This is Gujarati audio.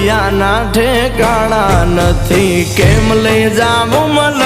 દુનિયાના ઠેકાણા નથી. કેમ લઈ જાવું મને